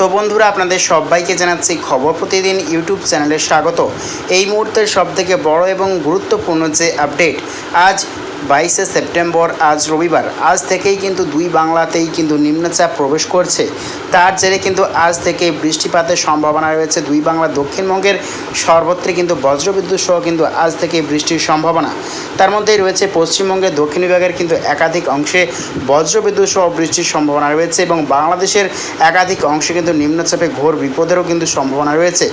তো বন্ধুরা, আপনাদের সবাইকে জানাচ্ছি খবর প্রতিদিন ইউটিউব চ্যানেলে স্বাগত। এই মুহূর্তের সবথেকে বড় এবং গুরুত্বপূর্ণ যে আপডেট, আজ বাইশে সেপ্টেম্বর আজ রবিবার। আজ থেকেই কিন্তু দুই বাংলাতেই কিন্তু নিম্নচাপ প্রবেশ করছে। তার জেরে কিন্তু আজ থেকে বৃষ্টিপাতের সম্ভাবনা রয়েছে। দুই বাংলা দক্ষিণবঙ্গের সর্বত্রে কিন্তু বজ্রবিদ্যুৎ সহ কিন্তু আজ থেকে বৃষ্টির সম্ভাবনা। তার মধ্যেই রয়েছে পশ্চিমবঙ্গের দক্ষিণ বিভাগের কিন্তু একাধিক অংশে বজ্রবিদ্যুৎ সহ বৃষ্টির সম্ভাবনা রয়েছে এবং বাংলাদেশের একাধিক অংশে কিন্তু নিম্নচাপে ঘোর বিপদেরও কিন্তু সম্ভাবনা রয়েছে।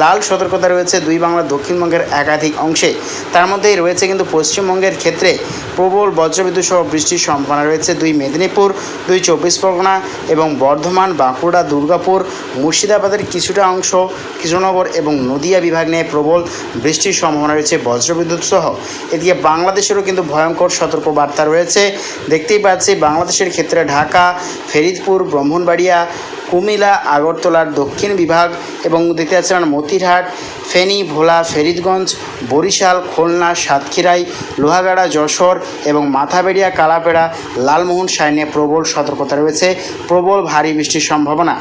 লাল সতর্কতা রয়েছে দুই বাংলা দক্ষিণবঙ্গের একাধিক অংশে। তার মধ্যেই রয়েছে কিন্তু পশ্চিমবঙ্গের ক্ষেত্রে প্রবল বজ্রবিদ্যুৎ সহ বৃষ্টির সম্ভাবনা রয়েছে দুই মেদিনীপুর, দুই চব্বিশ পরগনা এবং বর্ধমান, বাঁকুড়া, দুর্গাপুর, মুর্শিদাবাদের কিছুটা অংশ, কৃষ্ণনগর এবং নদিয়া বিভাগ নিয়ে প্রবল বৃষ্টির সম্ভাবনা রয়েছে বজ্রবিদ্যুৎ সহ। এদিকে বাংলাদেশেরও কিন্তু ভয়ঙ্কর সতর্কবার্তা রয়েছে। দেখতেই পাচ্ছি বাংলাদেশের ক্ষেত্রে ঢাকা, ফেরিদপুর, ব্রাহ্মণবাড়িয়া কুমিল্লা, আগরতলার দক্ষিণ বিভাগ এবং দেখতে পাচ্ছেন মতিরহাট, ফেনী, ভোলা, ফেরিদগঞ্জ, বরিশাল, খুলনা, সাতক্ষীরাই, লোহাগাড়া, যশোর এবং মাথাবেড়িয়া, কালাপেড়া, লালমোহন সাইনে প্রবল সতর্কতা রয়েছে। প্রবল ভারী বৃষ্টির সম্ভাবনা।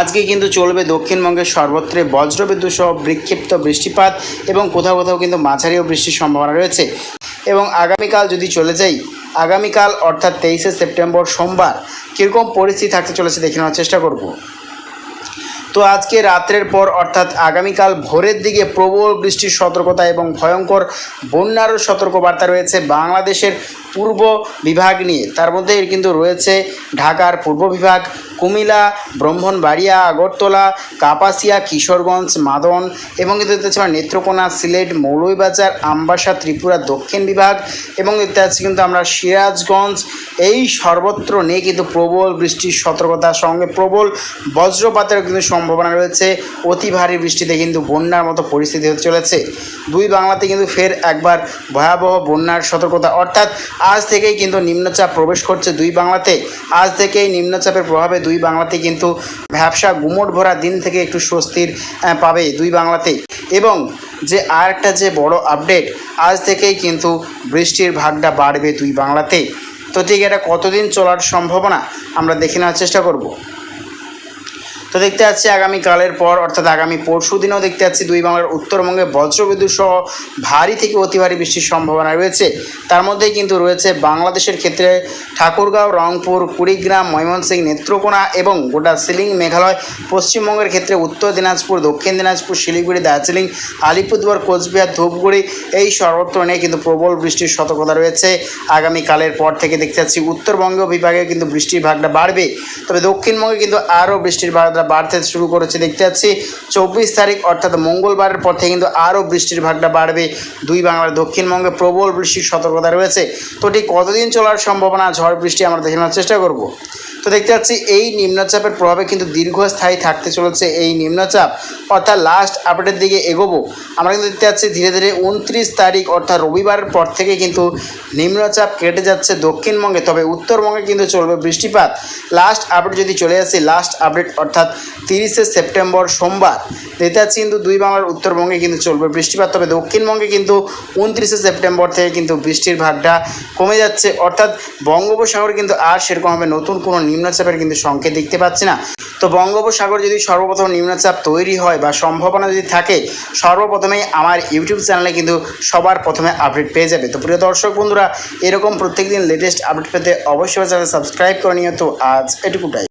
আজকে কিন্তু চলবে দক্ষিণবঙ্গের সর্বত্রে বজ্রবিদ্যুৎ সহ বিক্ষিপ্ত বৃষ্টিপাত এবং কোথাও কোথাও কিন্তু মাঝারিও বৃষ্টির সম্ভাবনা রয়েছে। এবং আগামীকাল যদি চলে যাই আগামীকাল, অর্থাৎ তেইশে সেপ্টেম্বর সোমবার, কীরকম পরিস্থিতি থাকতে চলেছে দেখে নেওয়ার চেষ্টা করব। তো আজকে রাত্রের পর, অর্থাৎ আগামীকাল ভোরের দিকে প্রবল বৃষ্টির সতর্কতা এবং ভয়ঙ্কর বন্যারও সতর্কবার্তা রয়েছে বাংলাদেশের পূর্ব বিভাগ নিয়ে। তার মধ্যে কিন্তু রয়েছে ঢাকার পূর্ব বিভাগ কুমিল্লা, ব্রাহ্মণবাড়িয়া, আগরতলা, কাপাসিয়া, কিশোরগঞ্জ, মাদন এবং দেখতে পাচ্ছি নেত্রকোনা, সিলেট, মৌলভীবাজার, আমবাসা, ত্রিপুরা, দক্ষিণ বিভাগ এবং দেখতে পাচ্ছি কিন্তু আমরা সিরাজগঞ্জ। এই সর্বত্র নেই কিন্তু প্রবল বৃষ্টির সতর্কতার সঙ্গে প্রবল বজ্রপাতের কিন্তু সম্ভাবনা রয়েছে। অতি ভারী বৃষ্টিতে কিন্তু বন্যার মতো পরিস্থিতি হতে চলেছে। দুই বাংলাতে কিন্তু ফের একবার ভয়াবহ বন্যার সতর্কতা। অর্থাৎ আজ থেকেই কিন্তু নিম্নচাপ প্রবেশ করছে দুই বাংলাতে। আজ থেকেই নিম্নচাপের প্রভাবে দুই বাংলাতে কিন্তু ভ্যাবসা গুমট ভরা দিন থেকে একটু স্বস্তির পাবে দুই বাংলাতে। এবং যে আর একটা যে বড় আপডেট আজ থেকেই কিন্তু বৃষ্টির ভাগটা বাড়বে দুই বাংলাতে। তো ঠিক এটা কতদিন চলার সম্ভাবনা আমরা দেখে নেওয়ার চেষ্টা করব। তো দেখতে পাচ্ছি আগামীকালের পর, অর্থাৎ আগামী পরশু দিনেও দেখতে পাচ্ছি দুই বাংলার উত্তরবঙ্গে বজ্রবিদ্যুৎ সহ ভারী থেকে অতি ভারী বৃষ্টির সম্ভাবনা রয়েছে। তার মধ্যেই কিন্তু রয়েছে বাংলাদেশের ক্ষেত্রে ঠাকুরগাঁও, রংপুর, কুড়িগ্রাম, ময়মনসিংহ, নেত্রকোনা এবং গোটা সিলিং মেঘালয়, পশ্চিমবঙ্গের ক্ষেত্রে উত্তর দিনাজপুর, দক্ষিণ দিনাজপুর, শিলিগুড়ি, দার্জিলিং, আলিপুরদুয়ার, কোচবিহার, ধূপগুড়ি এই সর্বত্র নিয়ে কিন্তু প্রবল বৃষ্টির সতর্কতা রয়েছে। আগামীকালের পর থেকে দেখতে পাচ্ছি উত্তরবঙ্গ বিভাগে কিন্তু বৃষ্টির ভাগটা বাড়বে। তবে দক্ষিণবঙ্গে কিন্তু আরও বৃষ্টির ভাগটা বাড়তে শুরু করেছে, দেখতে পাচ্ছি। চব্বিশ তারিখ, অর্থাৎ মঙ্গলবারের পর থেকে কিন্তু আরও বৃষ্টির ভাগটা বাড়বে। দুই বাংলার দক্ষিণবঙ্গে প্রবল বৃষ্টির সতর্কতা রয়েছে। তো ঠিক কতদিন চলার সম্ভাবনা? ঝড় বৃষ্টি আমরা দেখে নেওয়ার চেষ্টা করব। তো দেখতে পাচ্ছি এই নিম্নচাপের প্রভাবে কিন্তু দীর্ঘস্থায়ী থাকতে চলেছে এই নিম্নচাপ। অর্থাৎ লাস্ট আপডেটের দিকে এগোবো। আমরা কিন্তু দেখতে পাচ্ছি ধীরে ধীরে উনত্রিশ তারিখ, অর্থাৎ রবিবারের পর থেকে কিন্তু নিম্নচাপ কেটে যাচ্ছে দক্ষিণবঙ্গে, তবে উত্তরবঙ্গে কিন্তু চলবে বৃষ্টিপাত। লাস্ট আপডেট যদি চলে আসি লাস্ট আপডেট অর্থাৎ তিরিশে সেপ্টেম্বর সোমবার, দেখতে পাচ্ছি কিন্তু দুই বাংলার উত্তরবঙ্গে কিন্তু চলবে বৃষ্টিপাত, তবে দক্ষিণবঙ্গে কিন্তু উনত্রিশে সেপ্টেম্বর থেকে কিন্তু বৃষ্টির ভাগটা কমে যাচ্ছে। অর্থাৎ বঙ্গোপসাগরে কিন্তু আর সেরকমভাবে নতুন কোনো নিম্নচাপের কিন্তু সংকেত দেখতে পাচ্ছি না। তো বঙ্গোপসাগর যদি সর্বপ্রথম নিম্নচাপ তৈরি হয় বা সম্ভাবনা যদি থাকে, সর্বপ্রথমেই আমার ইউটিউব চ্যানেলে কিন্তু সবার প্রথমে আপডেট পেয়ে যাবে। তো প্রিয় দর্শক বন্ধুরা, এরকম প্রত্যেকদিন লেটেস্ট আপডেট পেতে অবশ্যই চ্যানেল সাবস্ক্রাইব করে নিও। তো আজ এটুকুটাই।